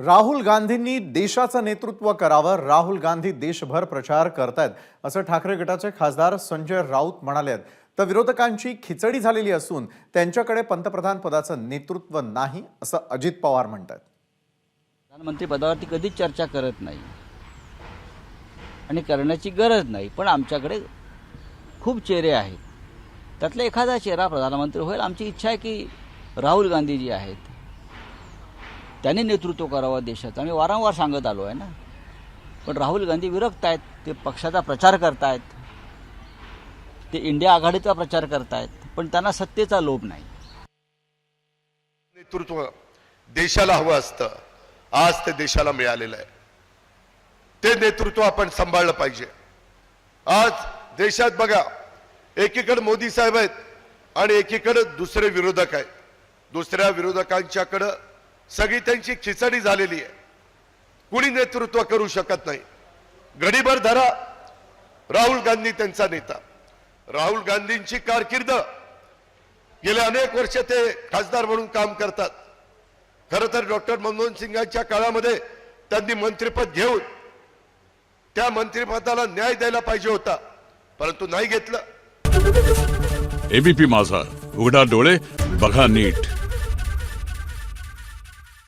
राहुल गांधींनी देशाचं नेतृत्व करावं राहुल गांधी देशभर प्रचार करतायत असं ठाकरे गटाचे खासदार संजय राऊत म्हणाले आहेत तर विरोधकांची खिचडी झालेली असून त्यांच्याकडे पंतप्रधान पदाचं नेतृत्व नाही असं अजित पवार म्हणतात प्रधानमंत्री पदावरती कधीच चर्चा करत नाही. आणि करण्याची गरज नाही पण आमच्याकडे खूप चेहरे आहेत. त्यातला एखादा चेहरा प्रधानमंत्री होईल आमची इच्छा आहे की राहुल गांधी जी आहेत. त्यांनी नेतृत्व करावं देशाचं. आम्ही वारंवार सांगत आलो आहे ना. पण राहुल गांधी विरक्त आहेत. ते पक्षाचा प्रचार करतायत. ते इंडिया आघाडीचा प्रचार करतायत. पण त्यांना सत्तेचा लोभ नाही. नेतृत्व देशाला हवं असतं. आज ते देशाला मिळालेलं आहे. ते नेतृत्व आपण सांभाळलं पाहिजे. आज देशात बघा एकीकडे मोदी साहेब आहेत आणि एकीकडे दुसरे विरोधक आहेत. दुसऱ्या विरोधकांच्याकडं सगळी त्यांची खिचडी झालेली आहे. कुणी नेतृत्व करू शकत नाही. घडीभर धरा. राहुल गांधी त्यांचा नेता. राहुल गांधींची कारकीर्द. गेले अनेक वर्ष ते खासदार म्हणून काम करतात. खरं तर डॉक्टर मनमोहन सिंगांच्या काळामध्ये त्यांनी मंत्रिपद घेऊन त्या मंत्रिपदाला न्याय द्यायला पाहिजे होता. परंतु नाही घेतलं. एबीपी माझा. उघडा डोळे. बघा नीट.